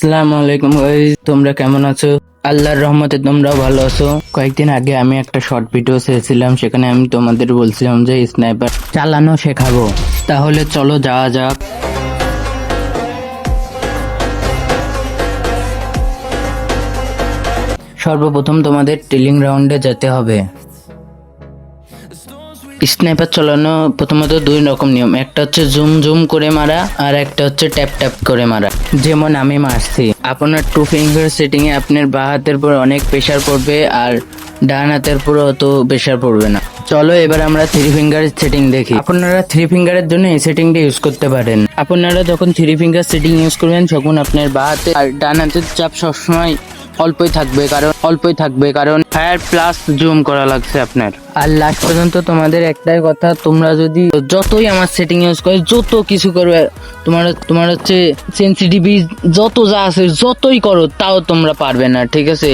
আসসালামু আলাইকুম guys, তোমরা কেমন আছো? আল্লাহর রহমতে তোমরাও ভালো আছো। কয়েকদিন আগে আমি একটা শর্ট ভিডিও ছেড়েছিলাম, সেখানে আমি তোমাদের বলছিলাম যে স্নাইপার চালানো শেখাবো। তাহলে চলো যাওয়া যাক। সর্বপ্রথম তোমাদের টিলিং রাউন্ডে যেতে হবে। স্নাইপার চালানো প্রথমত দুই রকম নিয়ম। একটা হচ্ছে জুম জুম করে মারা, আর একটা হচ্ছে ট্যাপ ট্যাপ করে মারা। যেমন আমি মারছি। আপনার টু ফিঙ্গার সেটিং এ আপনার বা হাতের পর অনেক প্রেশার পড়বে, আর ডান হাতের পুরো অত প্রেশার পড়বে না। চলো এবার আমরা থ্রি ফিঙ্গার সেটিং দেখি। আপনারা থ্রি ফিঙ্গারের জন্য এই সেটিংটা ইউজ করতে পারেন। আপনারা যখন থ্রি ফিঙ্গার সেটিং ইউজ করবেন, তখন আপনার বা হাতে আর ডান হাতের চাপ সবসময় অল্পই থাকবে কারণ অল্পই থাকবে কারণ ফায়ার প্লাস জুম করা লাগছে আপনার। আর লাস্ট পর্যন্ত তোমাদের একটাই কথা তোমরা যদি যতই আমার সেটিং ইউজ করে যত কিছু করবে তোমার তোমার হচ্ছে সেন্সিটিভি যত যা আছে যতই করো তাও তোমরা পারবে না ঠিক আছে?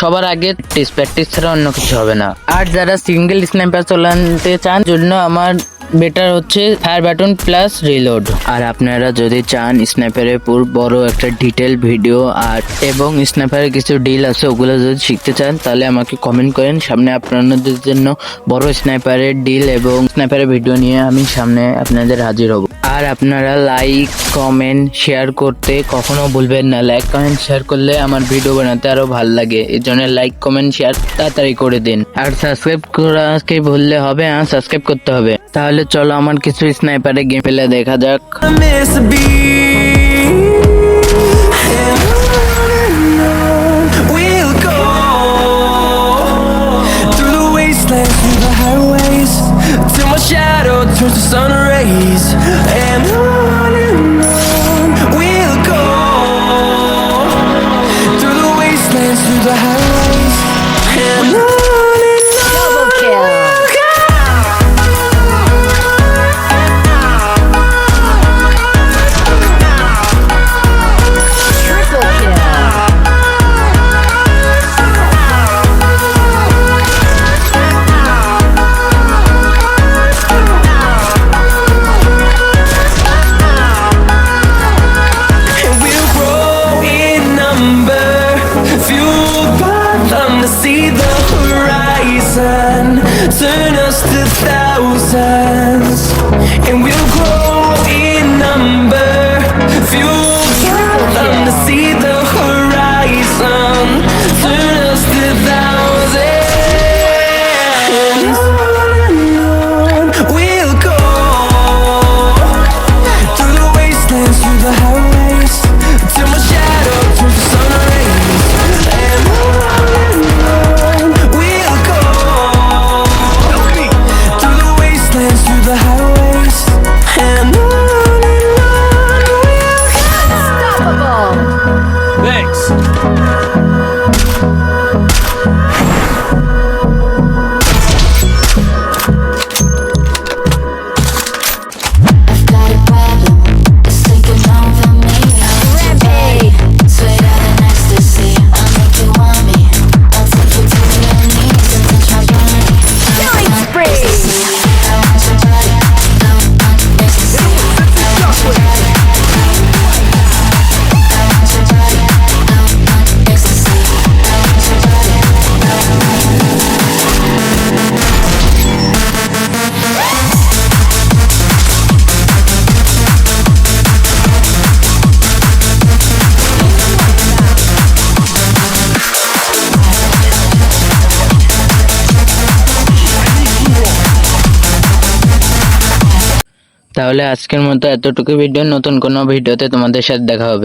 সবার আগে প্র্যাকটিস প্র্যাকটিস ছাড়া অন্য কিছু হবে না। আর যারা সিঙ্গেল স্ন্যাপার চালাতে চান জন্য আমার বেটার হচ্ছে ফায়ার বাটন প্লাস রিলোড। আর আপনারা যদি চান স্ন্যাপারের পুর বড় একটা ডিটেল ভিডিও আর এবং স্ন্যাপারের কিছু ডিল আছে, ওগুলো যদি শিখতে চান, তাহলে আমাকে কমেন্ট করেন। সামনে আপনাদের জন্য বড় স্ন্যাপারের ডিল এবং স্ন্যাপারের ভিডিও নিয়ে আমি সামনে আপনাদের হাজির হব। আর আপনারা লাইক, কমেন্ট, শেয়ার করতে কখনো ভুলবেন না। লাইক, কমেন্ট, শেয়ার করলে আমার ভিডিও বানাতে আরও ভালো লাগে। এই জন্য লাইক, কমেন্ট, শেয়ার তাড়াতাড়ি করে দিন। আর সাবস্ক্রাইব করাকে ভুললে হবে হ্যাঁ সাবস্ক্রাইব করতে হবে। তাহলে চলো আমার কিছু স্নাইপারে গেম পেলে দেখা যাক miss a beat. And see the horizon, turn us to thousands. তাহলে আজকের মতো এতটুকু ভিডিও নতুন কোনো ভিডিওতে তোমাদের সাথে দেখা হবে।